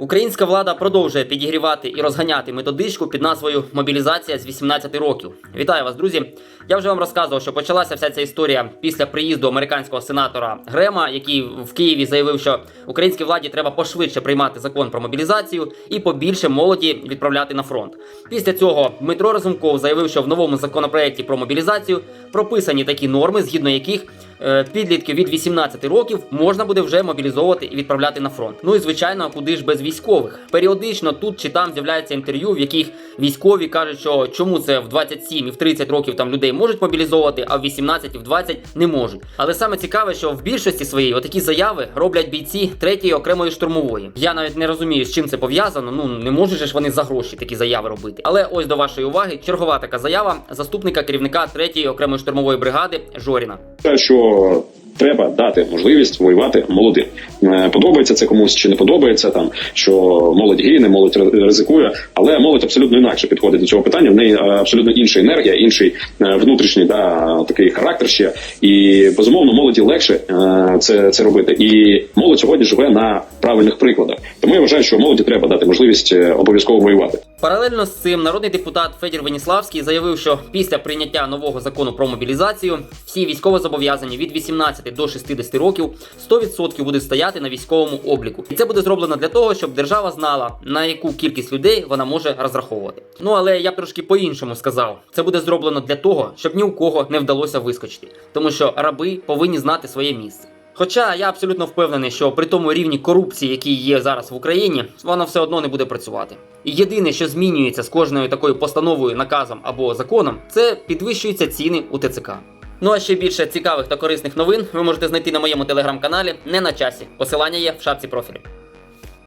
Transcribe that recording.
Українська влада продовжує підігрівати і розганяти методичку під назвою Мобілізація з 18 років. Вітаю вас, друзі! Я вже вам розказував, що почалася вся ця історія після приїзду американського сенатора Грема, який в Києві заявив, що українській владі треба пошвидше приймати закон про мобілізацію і побільше молоді відправляти на фронт. Після цього Дмитро Разумков заявив, що в новому законопроекті про мобілізацію прописані такі норми, згідно яких е, підлітків від 18 років можна буде вже мобілізовувати і відправляти на фронт. Ну і звичайно, куди ж без військових. Періодично тут чи там з'являються інтерв'ю, в яких військові кажуть, що чому це в 27 і в 30 років там людей можуть мобілізовувати, а в 18 і в 20 не можуть. Але саме цікаве, що в більшості своїй отакі заяви роблять бійці третьої окремої штурмової. Я навіть не розумію, з чим це пов'язано. Ну не можуть ж вони за гроші такі заяви робити. Але ось до вашої уваги чергова така заява заступника керівника третьої окремої штурмової бригади Жоріна. Вважаю, що треба дати можливість воювати молодим. Е, Подобається це комусь чи не подобається там, що молодь гине, молодь ри- ризикує, але молодь абсолютно інакше підходить до цього питання. В неї е, абсолютно інша енергія, інший е, внутрішній да такий характер ще. І безумовно молоді легше це, це робити. І молодь сьогодні живе на правильних прикладах. Тому я вважаю, що молоді треба дати можливість обов'язково воювати. Паралельно з цим народний депутат Федір Веніславський заявив, що після прийняття нового закону про мобілізацію всі військовозобов'язані від 18 до 60 років 100% будуть стояти на військовому обліку. І це буде зроблено для того, щоб держава знала на яку кількість людей вона може розраховувати. Ну але я трошки по-іншому сказав. Це буде зроблено для того, щоб ні у кого не вдалося вискочити, тому що раби повинні знати своє місце. Хоча я абсолютно впевнений, що при тому рівні корупції, який є зараз в Україні, воно все одно не буде працювати. І єдине, що змінюється з кожною такою постановою, наказом або законом, це підвищуються ціни у ТЦК. Ну а ще більше цікавих та корисних новин ви можете знайти на моєму телеграм-каналі не на часі. Посилання є в шапці профілю.